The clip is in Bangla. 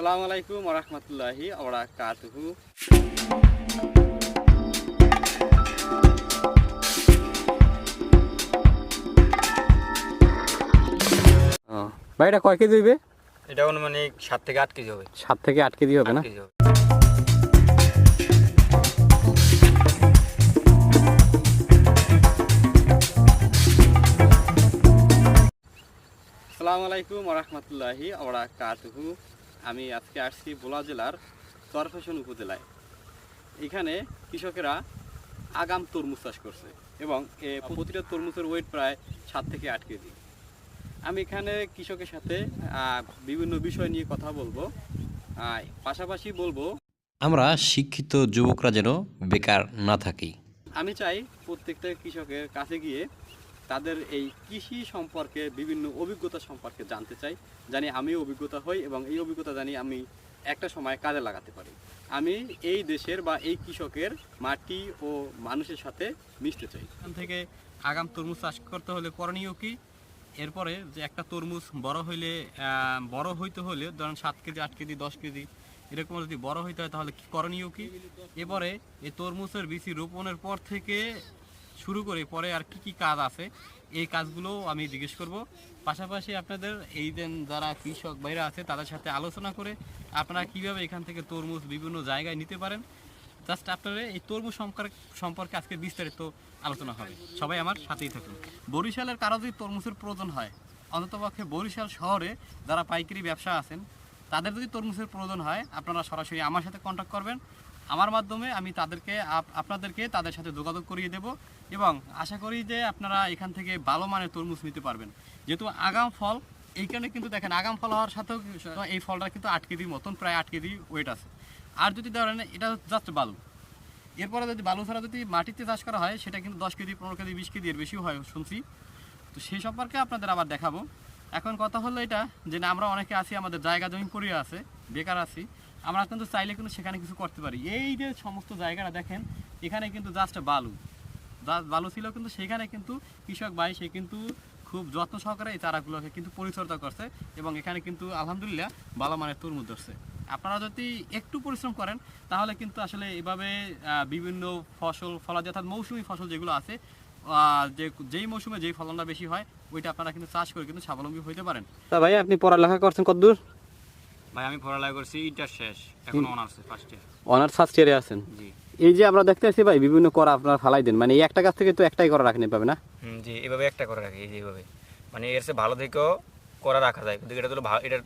আসসালামু আলাইকুম রহমতুল্লাহি আবরাকাতুহু ভাই এটা কয় কেজি হইবে? এটা অনুমানিক সাত থেকে আট কেজি হবে। সাত থেকে আট কেজি হবে না? আট কেজি হবে। আসসালামু আলাইকুম রহমতুল্লাহি আবরাকাতুহু আমি আজকে আসছি ভোলা জেলার চরফেশন উপজেলায়। এখানে কৃষকেরা আগাম তরমুজ চাষ করছে এবং এ প্রতিটা তরমুজের ওয়েট প্রায় সাত থেকে আট কেজি। আমি এখানে কৃষকের সাথে বিভিন্ন বিষয় নিয়ে কথা বলব। পাশাপাশি বলব আমরা শিক্ষিত যুবকরা যেন বেকার না থাকি। আমি চাই প্রত্যেকটা কৃষকের কাছে গিয়ে তাদের এই কৃষি সম্পর্কে, বিভিন্ন অভিজ্ঞতা সম্পর্কে জানতে চাই, জানি আমিও অভিজ্ঞতা হই এবং এই অভিজ্ঞতা জানি আমি একটা সময় কাজে লাগাতে পারি। আমি এই দেশের বা এই কৃষকের মাটি ও মানুষের সাথে মিশতে চাই। এখান থেকে আগাম তরমুজ চাষ করতে হলে করণীয় কি? এরপরে যে একটা তরমুজ বড় হইলে বড় হইতে হলে, ধরেন সাত কেজি, আট কেজি, দশ কেজি, এরকম যদি বড় হইতে হয় তাহলে কি করণীয় কি? এরপরে এই তরমুজের বিচি রোপণের পর থেকে শুরু করে, পরে আর কি কি কাজ আছে, এই কাজগুলো আমি জিজ্ঞেস করব। পাশাপাশি আপনাদের, এই যে যারা কৃষক ভাইরা আছে, তাদের সাথে আলোচনা করে আপনারা কীভাবে এখান থেকে তরমুজ বিভিন্ন জায়গায় নিতে পারেন। জাস্ট আপনারা এই তরমুজ সম্পর্কে সম্পর্কে আজকে বিস্তারিত আলোচনা হবে। সবাই আমার সাথেই থাকুন। বরিশালের কারও যদি তরমুজের প্রয়োজন হয়, অন্ততপক্ষে বরিশাল শহরে যারা পাইকারি ব্যবসা আছেন, তাদের যদি তরমুজের প্রয়োজন হয়, আপনারা সরাসরি আমার সাথে কন্ট্যাক্ট করবেন। আমার মাধ্যমে আমি তাদেরকে, আপ- আপনাদেরকে তাদের সাথে যোগাযোগ করিয়ে দেব এবং আশা করি যে আপনারা এখান থেকে ভালো মানের তরমুজ নিতে পারবেন। যেহেতু আগাম ফল এইখানে কিন্তু দেখেন আগাম ফল হওয়ার সাথেও এই ফলটা কিন্তু আট কেজির মতন, প্রায় আট কেজি ওয়েট আছে। আর যদি ধরেন এটা জাস্ট বালু। এরপরে যদি বালু ছাড়া যদি মাটিতে চাষ করা হয়, সেটা কিন্তু দশ কেজি, পনেরো কেজি, বিশ কেজি এর বেশিও হয় শুনছি। তো সেই সম্পর্কে আপনাদের আবার দেখাবো। এখন কথা হলো এটা যে আমরা অনেকে আছি, আমাদের জায়গা জমি পড়ে আছে, বেকার আছি, আমরা কিন্তু চাইলে কিন্তু সেখানে কিছু করতে পারি। এই যে সমস্ত জায়গাটা দেখেন, এখানে কিন্তু জাস্ট বালু। জাস্ট বালু ছিল কিন্তু সেখানে কিন্তু কৃষক ভাই, সে কিন্তু খুব যত্ন সহকারে এই চারাগুলোকে কিন্তু পরিচর্যা করছে এবং এখানে কিন্তু আলহামদুলিল্লাহ ভালো মানের তরমুজ ধরছে। আপনারা যদি একটু পরিশ্রম করেন, তাহলে কিন্তু আসলে এভাবে বিভিন্ন ফসল ফলা অর্থাৎ মৌসুমি ফসল যেগুলো আছে যে যেই মৌসুমে যেই ফলনটা বেশি হয় ওইটা আপনারা কিন্তু চাষ করে কিন্তু স্বাবলম্বী হতে পারেন। তা ভাই আপনি পড়ালেখা করছেন কতদূর ভাই আমি পড়ালেখা করছি ইন্টার শেষ এখন honours first year honours first ইয়ারে আছেন? জি। এই যে আমরা দেখতে আছি ভাই বিভিন্ন করা আপনারা ফালাই দেন। মানে এই একটা গাছ থেকে তো একটাই করা রাখেন পাবে না? জি এভাবে একটা করে রাখি এইভাবে মানে এর সে ভালো থেকেও করা রাখা যায় কিন্তু এটা তো এটার